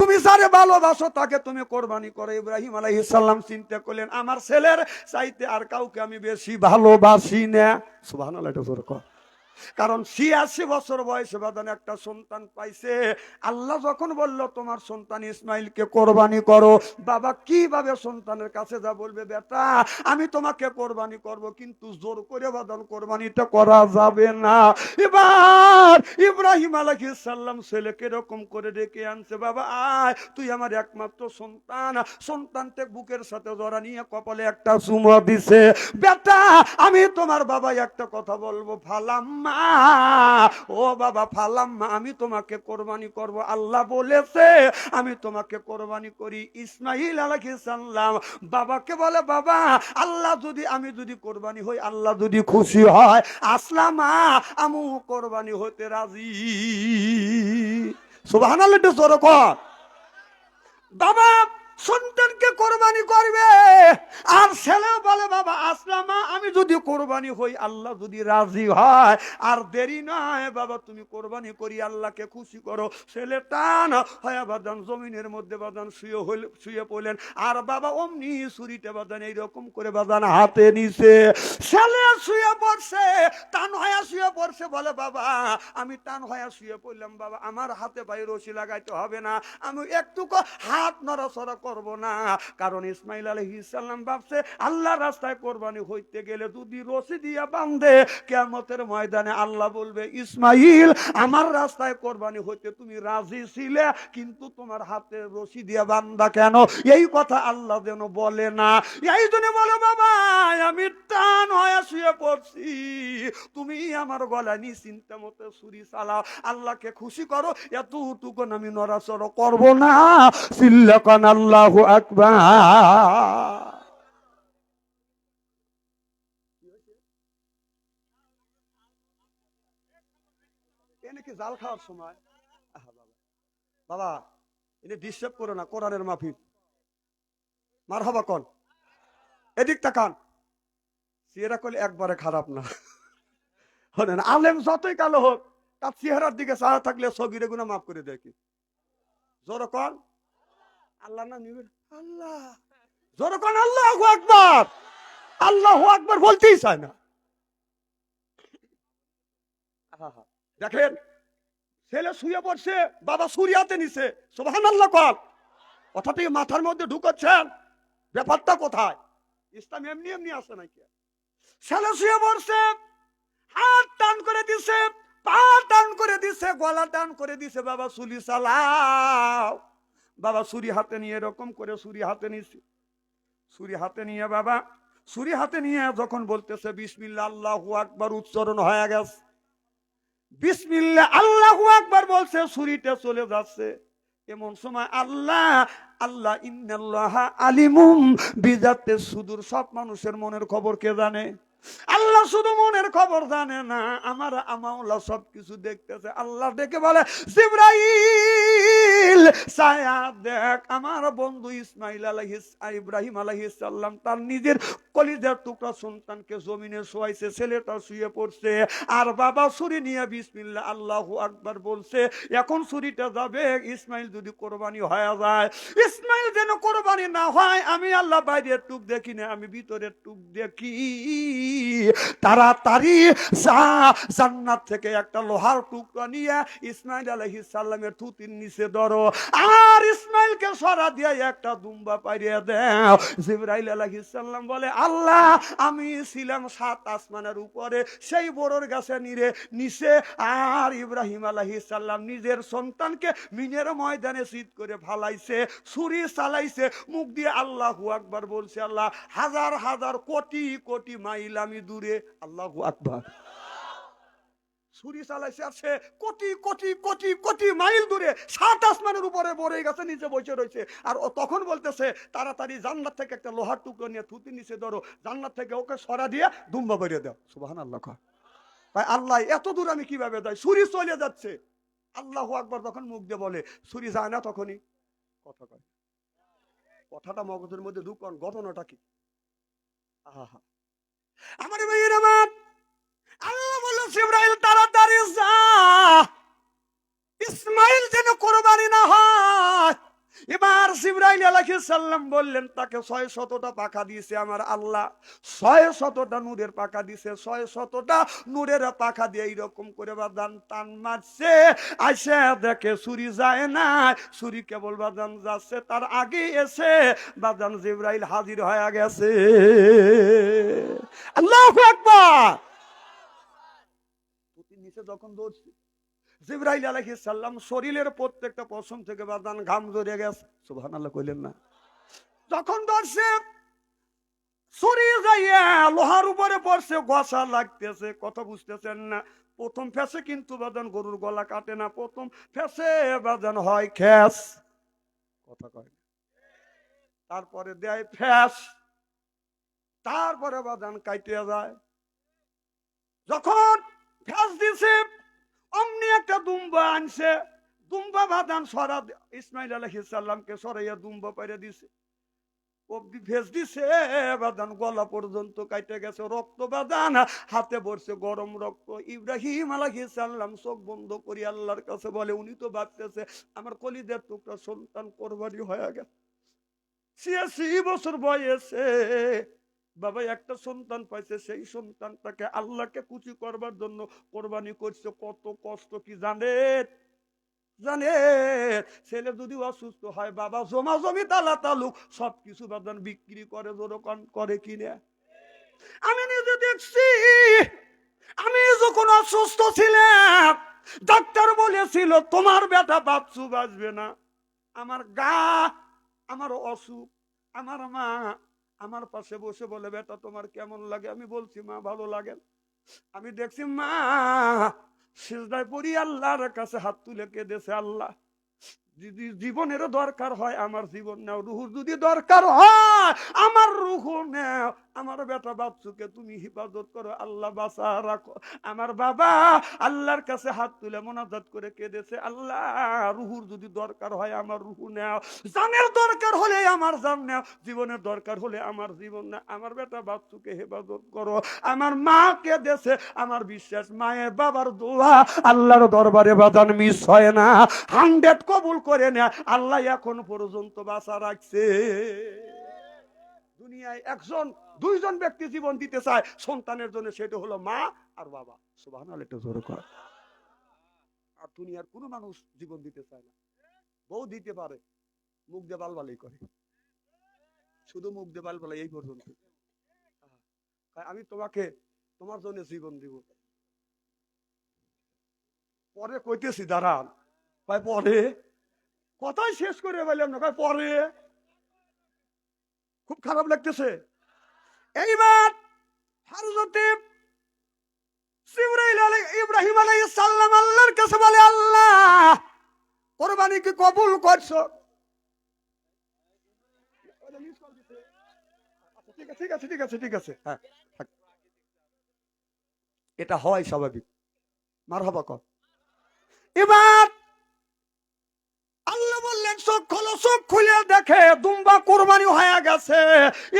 তুমি যারে ভালোবাসো তাকে তুমি কোরবানি করো ইব্রাহিম আলাইসাল্লাম চিন্তা করলেন, আমার ছেলের চাইতে আর কাউকে আমি বেশি ভালোবাসি না সুবাহ। কারণ ছিয়াশি বছর বয়সে বাদান একটা সন্তান পাইছে। আল্লাহ যখন বলল, তোমার সন্তান ইসমাইলকে কোরবানি করো, বাবা কীভাবে সন্তানের কাছে যা বলবে, বেটা, আমি তোমাকে কোরবানি করব, কিন্তু জোর করে বাদান কোরবানিটা করা যাবে না। এবার ইব্রাহিম আলাইহিস সালাম ছেলেকে এরকম করে ডেকে আনছে, বাবা, আয়, তুই আমার একমাত্র সন্তান। সন্তানকে বুকের সাথে জড়া নিয়ে কপালে একটা চুমো দিছে, বেটা, আমি তোমার বাবা একটা কথা বলব ফালাম্মা, ও বাবা ফালাম্মা, আমি তোমাকে কোরবানি করব। আল্লাহ বলেছে, আমি তোমাকে কোরবানি করি। ইসমাইল আলাইহিস সালাম বাবাকে বলে, বাবা, আল্লাহ যদি, আমি যদি কোরবানি হই, আল্লাহ যদি খুশি হয়, আসলামা আমু কোরবানি হতে রাজি। জোরে বাবা সন্তানকে কোরবানি করবে। আর ছেলে বলে, বাবা আসলামা আমি যদি কোরবানি হই, আল্লাহ যদি রাজি হয়, আর দেরি নয়, বাবা, তুমি কোরবানি করি, আল্লাহকে খুশি করো। ছেলে টান, হয় বাদান, জমিনের মধ্যে বাদান শুয়ে হইল, শুয়ে পড়লেন। আর বাবা অমনি ছুরিটা বাদান, এইরকম করে বাদান হাতে নিছে। ছেলে শুয়ে পড়ছে, টান হয়ে শুয়ে পড়ছে, বলে, বাবা, আমি টান হয়ে শুয়ে পড়লাম, বাবা, আমার হাতে পায়ে রশি লাগাইতে হবে না। আমি একটুকু হাত নড়াচড়া করব না। কারণ ইসমাইল আলহিসাল্লাম ভাবছে, আল্লাহ রাস্তায় কোরবানি হইতে গেলে যদি রশি দিয়া বান্ধে কেমতের ময়দানে আল্লাহ বলবে, ইসমাইল, আমার রাস্তায় কোরবানি হইতে তুমি রাজি ছিলে, কিন্তু তোমার হাতে রশি দিয়া বান্ধা কেন? এই কথা আল্লাহ যেন বলে না। এই জন্য বলে, বাবা, আমি টান হয়ে শুয়ে পড়ছি। তুমি আমার গলায় নিশ্চিন্তা মতো ছুরি চালাও। আল্লাহকে খুশি করো। এতটুকু আমি নড়াচড় করব না। সিল্লাকান আল্লাহু আকবার এনে কি জাল খাওয়ার সময়? বাবা। এনে ডিস্টার্ব করো না, কোরআনের মাফিক মার হবা কন। এদিক তাকান। একবারে খারাপ না। শোনেন আলেম যতই কালো হোক, তার চেহারার দিকে চাওয়া থাকলে সগিরে গুনা মাফ করে দেয় কি? জোর কন। আল্লাহ না নিবে আল্লাহ। কন, আল্লাহ আকবার। আল্লাহ আকবার বলতেই চায় না। দেখেন, ছেলে শুয়ে পড়ছে, বাবা সুরিয়াতে নিছে। সোভান আল্লাহ কল কথা থেকে মাথার মধ্যে ঢুকাচ্ছেন ব্যাপারটা কোথায়? ইসলাম এমনি এমনি আসে নাকি? ছেলে শুয়ে পড়ছে, হাত টান করে দিছে, পা টান করে দিছে, গলা টান করে দিছে, বাবা সুলি চালাও। বাবা ছুরি হাতে নিয়ে এরকম করে ছুরি হাতে নিছে ছুরি হাতে নিয়ে বাবা, ছুরি হাতে নিয়ে যখন বলতেছে বিসমিল্লা আল্লাহু আকবার, উচ্চারণ হয়ে গেছে। বিসমিল্লা আল্লাহু আকবার বলছে, ছুরিটা চলে যাচ্ছে। এমন সময় আল্লাহ আল্লাহ, ইন্নাল্লাহ আলিমুম বিজাতে সুদূর, সব মানুষের মনের খবর কে জানে? আল্লাহ শুধু মনের খবর জানে না, আমার আমাউলা সব কিছু দেখতেছে। আল্লাহ ডেকে বলে, জিব্রাইল! ছায়া দেখ আমার বন্ধু ইসমাইল আলাইহিস ইব্রাহিম সাল্লাম তার নিজের কলিজার টুকরা সন্তানকে জমিনে শোয়াইছে ছেলেটা শুয়ে পড়ছে, আর বাবা ছুরি নিয়ে বিসমিল্লাহ, আল্লাহু আকবার বলছে, এখন ছুরিটা যাবে, ইসমাইল যদি কোরবানি হয়ে যায়, ইসমাইল যেন কোরবানি না হয়, আমি আল্লাহ বাইরের টুক দেখি না, আমি ভিতরের টুক দেখি। তাড়াতাড়ি যা, জান্নাত থেকে একটা লোহার টুকরা নিয়ে ইসমাইল আলাইহিস সালামের থুতির নিচে ধরো, আর ইসমাইলকে সরা দিয়ে একটা দুম্বা পাইয়ে দেও। জিবরাইল আলাইহিস সালাম বলে আল্লাহ, আমি ছিলাম সাত আসমানের উপরে, সেই বড়র গাছে নিরে নিচে আর ইব্রাহিম আলহি সাল্লাম নিজের সন্তানকে মিনের ময়দানে শীত করে ফালাইছে, ছুরি চালাইছে, মুখ দিয়ে আল্লাহ আকবার বলছে, আল্লাহ, হাজার হাজার কোটি কোটি মাইল আমি দূরে, আল্লাহু আকবার। ছুরি চালাইছে আছে কোটি কোটি কোটি কোটি মাইল দূরে সাত আসমানের উপরে বড়ে গেছে, নিচে বসে রয়েছে। আর ও তখন বলতেছে, তাড়াতাড়ি জান্নাত থেকে একটা লোহার টুকরো নিয়ে থুতি নিচে ধরো। জান্নাত থেকে ওকে সরা দিয়ে দুম্বা বেরিয়ে দাও। সুবাহান আল্লাহ কর ভাই আল্লাহ এত দূর আমি কীভাবে দেয় ছুরি চলে যাচ্ছে। আল্লাহ আকবার তখন মুখ দিয়ে বলে, ছুরি যায় না তখনই। কথা কয়। কথাটা মগজের মধ্যে ঢুকন ঘটনাটা কি? আহা আমার ভাইয়ের আমার বলল ইব্রাহিম তাড়াতাড়ি যা। ইসমাইল যেন কোরবানি না হয়। সাল্লাম বললেন, তাকে ছয় শতটা পাখা দিয়েছে আমার আল্লাহ। ছয় শতটা নূরের পাখা দিছে ছয় শতটা নূরের পাখা দিয়ে এইরকম করে বাদান টান মারছে। আইসে দেখে ছুরি যায় না। ছুরি কেবল বাদান যাচ্ছে, তার আগে এসে বাদান জিব্রাইল হাজির হয়ে গেছে। আল্লাহ একবার নিচে যখন দৌড়ছে, জিব্রাইল আলাইহিস সালাম শরীরের প্রত্যেকটা পশম থেকে বাদান ঘাম জড়িয়ে গেছে। সুবহানাল্লাহ কইলেন না। যখন ধরছে সরিয়ে যাইয়া লোহার উপরে পড়ছে, গসা লাগতেছে, কথা বুঝতেছেন না। প্রথম ফেসে কিন্তু বাদান, গরুর গলা কাটে না। প্রথম ফেসে বাদান হয় খ্যাস কথা কয় তারপরে দেয় ফ্যাস তারপরে বাদান কাইতে যায়। যখন ফ্যাস দিছে, অমনি একটা দুম্বা আনছে। দুম্বা বাদান সরা ইসমাইল আলহিস সাল্লামকে সরাইয়া দুম্বা পাইরে দিছে। অব্দি ভেজ দিছে বাদান গলা পর্যন্ত কাইটে গেছে, রক্ত বাদান হাতে পড়ছে গরম রক্ত। ইব্রাহিম আলাহি সাল্লাম চোখ বন্ধ করি আল্লাহর কাছে বলে, উনি তো ভাবতেছে, আমার কলিদের টুকরা সন্তান কোরবানি হয়ে গেছে। ছিয়াশি বছর বয়সে বাবা, একটা সন্তান পাইছে, সেই সন্তানটাকে আল্লাহকে কুচি করবার জন্য কোরবানি করছে। কত কষ্ট কি জানে জানে ছেলে যদি অসুস্থ হয়, বাবা জমা জমি তালা তালুক সব কিছু বাদান বিক্রি করে যেরকম করে কিনে। আমি নিজে দেখছি, আমি যখন অসুস্থ ছিলাম, ডাক্তার বলেছিল, তোমার বেটা বাচ্চু বাঁচবে না। আমার গা আমার অসুখ, আমার মা আমার পাশে বসে বলে, বেটা, তোমার কেমন লাগে? আমি বলছি, মা, ভালো লাগে। আমি দেখছি, মা, সিজদায় পড়ি আল্লাহর কাছে, হাত তুলে কেঁদেছে আল্লাহ। যদি জীবনেরও দরকার হয়, আমার জীবন নাও। রুহুর যদি দরকার হয়, আমার রুহু নাও। আমার বেটা বাচ্চুকে তুমি হিফাজত করো, আল্লাহ বাসা রাখো। আমার বাবা আল্লাহর কাছে হাত তুলে মোনাজাত করে কেঁদেছে, আল্লাহ, রুহুর যদি দরকার হয় আমার রুহু নেও। জানের দরকার হলে আমার জান নেও, জীবনের দরকার হলে আমার জীবন না আমার বেটা বাচ্চুকে হেফাজত করো। আমার মাকে দেশে আমার বিশ্বাস, মায়ের বাবার দোয়া আল্লাহর দরবারে বাজান মিস হয় না। হান্ড্রেড কবুল করে নেয়, আল্লাহ এখন পর্যন্ত বাসা রাখছে। দুনিয়ায় একজন, দুইজন ব্যক্তি জীবন দিতে চায়, সন্তানের জন্য সেটা হলো মা আর বাবা। সুবাহ কর। আর দুনিয়ার কোনো মানুষ জীবন দিতে চায় না। বউ দিতে পারে, মুখ দিয়ে বালবালাই করে। শুধু মুখ দিয়ে বালবালাই এই পর্যন্ত। আমি তোমাকে, তোমার জন্য জীবন দিব। পরে কইতেছি, দাঁড়ান। পরে? কথাই শেষ করে বললাম না পরে? খুব খারাপ লাগতেছে। এইবার আলাই ইব্রাহিম আলাইহিস সালাম আল্লাহর কাছে বলে, আল্লাহ, কোরবানি কি কবুল করছ? ঠিক আছে ঠিক আছে ঠিক আছে হ্যাঁ এটা হয় স্বাভাবিক। মার হবা কর। এবার চোখ খোলো চোখ খুলে দেখে দুম্বা কোরবানি হয়ে গেছে।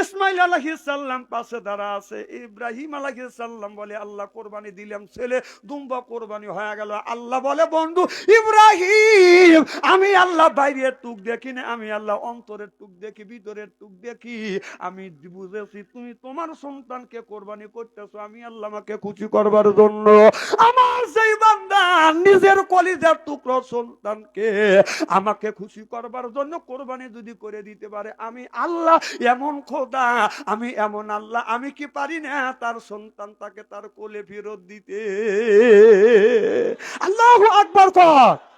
ইসমাইল আলাইহিস সালাম পাশে দাঁড়া আছে। ইব্রাহিম আলাইহিস সালাম বলে, আল্লাহ কোরবানি দিলাম ছেলে, দুম্বা কোরবানি হয়ে গেল। আল্লাহ বলে, বন্ধু, ইব্রাহিম, আমি আল্লাহ বাইরের টুক দেখি না, আমি আল্লাহ অন্তরের টুক দেখি, ভিতরের টুক দেখি। আমি বুঝেছি, তুমি তোমার সন্তানকে কোরবানি করতেছো, আমি আল্লাহ আমাকে খুশি করবার জন্য। আমার সেই বান্দা নিজের কলিজার টুকরো সন্তানকে আমাকে খুশি করবার জন্য কোরবানি যদি করে দিতে পারে, আমি আল্লাহ এমন খোদা, আমি এমন আল্লাহ, আমি কি পারি না তার সন্তান তাকে তার কোলে ফেরত দিতে? আল্লাহ আকবর কর।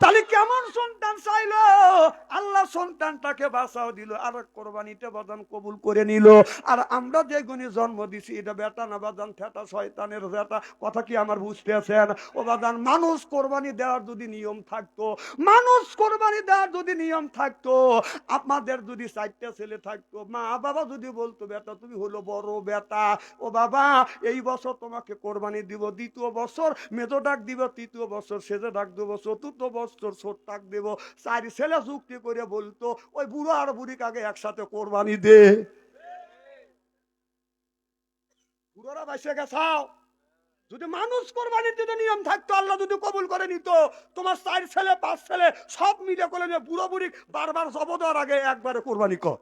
তাহলে কেমন সন্তান চাইলো? আল্লাহ সন্তানটাকে বাঁচাও দিল, আর কোরবানিতে বাদান কবুল করে নিল। আর আমরা যে গুণে জন্ম দিছি, এটা বেটা না বাদান থেটা শয়তানের জেতা কথা কি আমার বুঝতে আছেন ও বাদান মানুষ কোরবানি দেওয়ার যদি নিয়ম থাকতো, মানুষ কোরবানি দেওয়ার যদি নিয়ম থাকতো আপনাদের যদি চারটা ছেলে থাকতো, মা বাবা যদি বলতো, বেটা, তুমি হলো বড় বেটা। ও বাবা, এই বছর তোমাকে কোরবানি দিব, দ্বিতীয় বছর মেজো ডাক দিব, তৃতীয় বছর সেজে ডাক দেবো, চতুর্থ বছর ছোট টাক দেবো, চারি ছেলে চুক্তি করে বলতো, ওই বুড়ো আর বুড়ি কাকে একসাথে কোরবানি দে। বুড়োরা বাইসে গেছাও যদি মানুষ কোরবানির যদি নিয়ম থাকতো, আল্লাহ যদি কবুল করে নিত, তোমার চার ছেলে, পাঁচ ছেলে সব মিলে করে নিয়ে বুড়ো বুড়ি বারবার জব দেওয়ার আগে একবারে কোরবানি কর।